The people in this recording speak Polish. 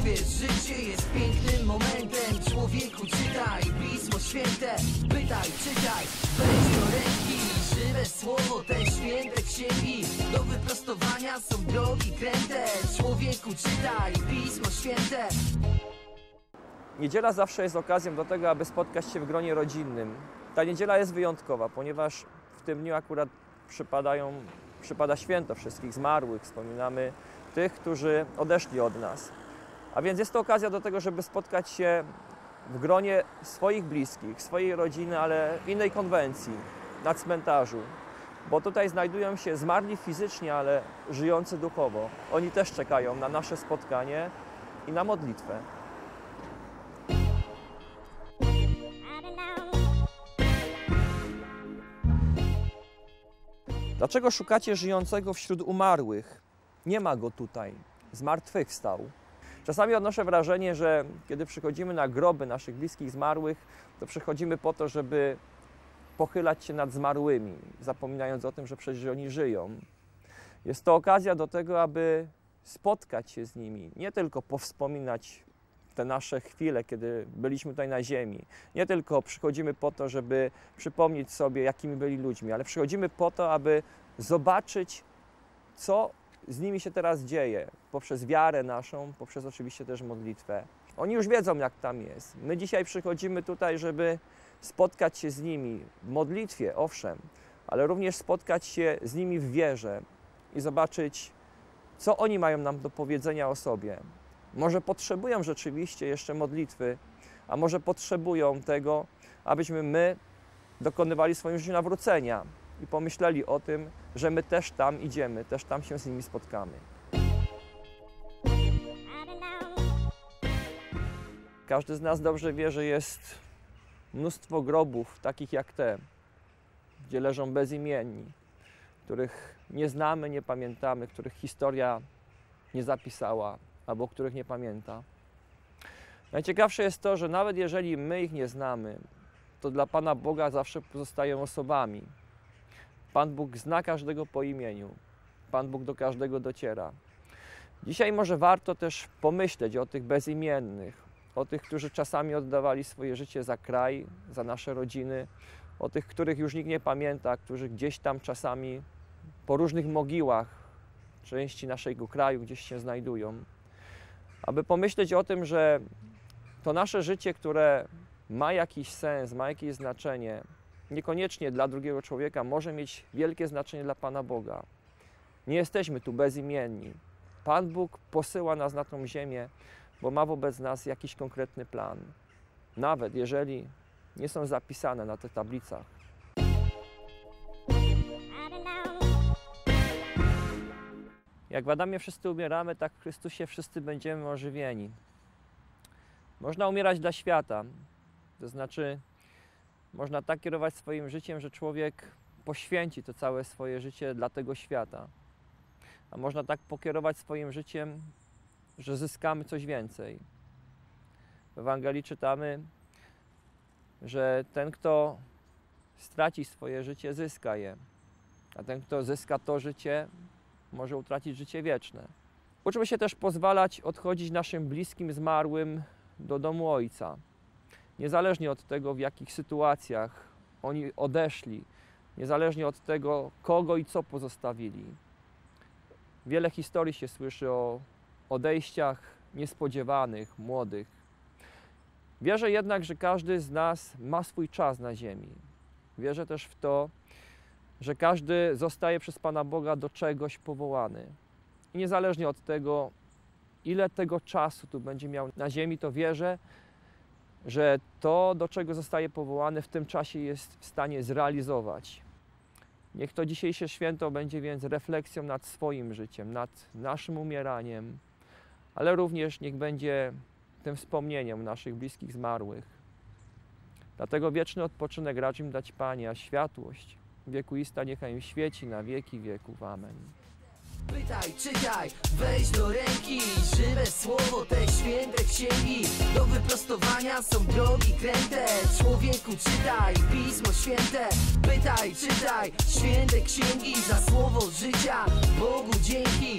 Uwierz, życie jest pięknym momentem. Człowieku czytaj Pismo Święte. Pytaj, czytaj, weź do ręki. Żywe słowo, te święte księgi. Do wyprostowania są drogi kręte. Człowieku czytaj Pismo Święte. Niedziela zawsze jest okazją do tego, aby spotkać się w gronie rodzinnym. Ta niedziela jest wyjątkowa, ponieważ w tym dniu akurat przypadają, przypada święto wszystkich zmarłych. Wspominamy tych, którzy odeszli od nas. A więc jest to okazja do tego, żeby spotkać się w gronie swoich bliskich, swojej rodziny, ale innej konwencji, na cmentarzu. Bo tutaj znajdują się zmarli fizycznie, ale żyjący duchowo. Oni też czekają na nasze spotkanie i na modlitwę. Dlaczego szukacie żyjącego wśród umarłych? Nie ma go tutaj. Zmartwychwstał. Czasami odnoszę wrażenie, że kiedy przychodzimy na groby naszych bliskich zmarłych, to przychodzimy po to, żeby pochylać się nad zmarłymi, zapominając o tym, że przecież oni żyją. Jest to okazja do tego, aby spotkać się z nimi, nie tylko powspominać te nasze chwile, kiedy byliśmy tutaj na ziemi. Nie tylko przychodzimy po to, żeby przypomnieć sobie, jakimi byli ludźmi, ale przychodzimy po to, aby zobaczyć, co z nimi się teraz dzieje, poprzez wiarę naszą, poprzez oczywiście też modlitwę. Oni już wiedzą, jak tam jest. My dzisiaj przychodzimy tutaj, żeby spotkać się z nimi w modlitwie, owszem, ale również spotkać się z nimi w wierze i zobaczyć, co oni mają nam do powiedzenia o sobie. Może potrzebują rzeczywiście jeszcze modlitwy, a może potrzebują tego, abyśmy my dokonywali swoim życiu nawrócenia i pomyśleli o tym, że my też tam idziemy, też tam się z nimi spotkamy. Każdy z nas dobrze wie, że jest mnóstwo grobów, takich jak te, gdzie leżą bezimienni, których nie znamy, nie pamiętamy, których historia nie zapisała albo których nie pamięta. Najciekawsze jest to, że nawet jeżeli my ich nie znamy, to dla Pana Boga zawsze pozostają osobami. Pan Bóg zna każdego po imieniu. Pan Bóg do każdego dociera. Dzisiaj może warto też pomyśleć o tych bezimiennych, o tych, którzy czasami oddawali swoje życie za kraj, za nasze rodziny, o tych, których już nikt nie pamięta, którzy gdzieś tam czasami po różnych mogiłach części naszego kraju gdzieś się znajdują. Aby pomyśleć o tym, że to nasze życie, które ma jakiś sens, ma jakieś znaczenie, niekoniecznie dla drugiego człowieka, może mieć wielkie znaczenie dla Pana Boga. Nie jesteśmy tu bezimienni. Pan Bóg posyła nas na tą ziemię, bo ma wobec nas jakiś konkretny plan. Nawet jeżeli nie są zapisane na tych tablicach. Jak w Adamie wszyscy umieramy, tak w Chrystusie wszyscy będziemy ożywieni. Można umierać dla świata, to znaczy można tak kierować swoim życiem, że człowiek poświęci to całe swoje życie dla tego świata. A można tak pokierować swoim życiem, że zyskamy coś więcej. W Ewangelii czytamy, że ten, kto straci swoje życie, zyska je. A ten, kto zyska to życie, może utracić życie wieczne. Uczmy się też pozwalać odchodzić naszym bliskim zmarłym do domu Ojca. Niezależnie od tego, w jakich sytuacjach oni odeszli, niezależnie od tego, kogo i co pozostawili. Wiele historii się słyszy o odejściach niespodziewanych, młodych. Wierzę jednak, że każdy z nas ma swój czas na ziemi. Wierzę też w to, że każdy zostaje przez Pana Boga do czegoś powołany. I niezależnie od tego, ile tego czasu tu będzie miał na ziemi, to wierzę, że to, do czego zostaje powołany, w tym czasie jest w stanie zrealizować. Niech to dzisiejsze święto będzie więc refleksją nad swoim życiem, nad naszym umieraniem, ale również niech będzie tym wspomnieniem naszych bliskich zmarłych. Dlatego wieczny odpoczynek racz im dać Panie, a światłość wiekuista niechaj im świeci na wieki wieków. Amen. Pytaj, czytaj, weź do ręki Żywe słowo, te święte księgi Do wyprostowania są drogi kręte Człowieku czytaj, Pismo Święte Pytaj, czytaj, święte księgi Za słowo życia, Bogu dzięki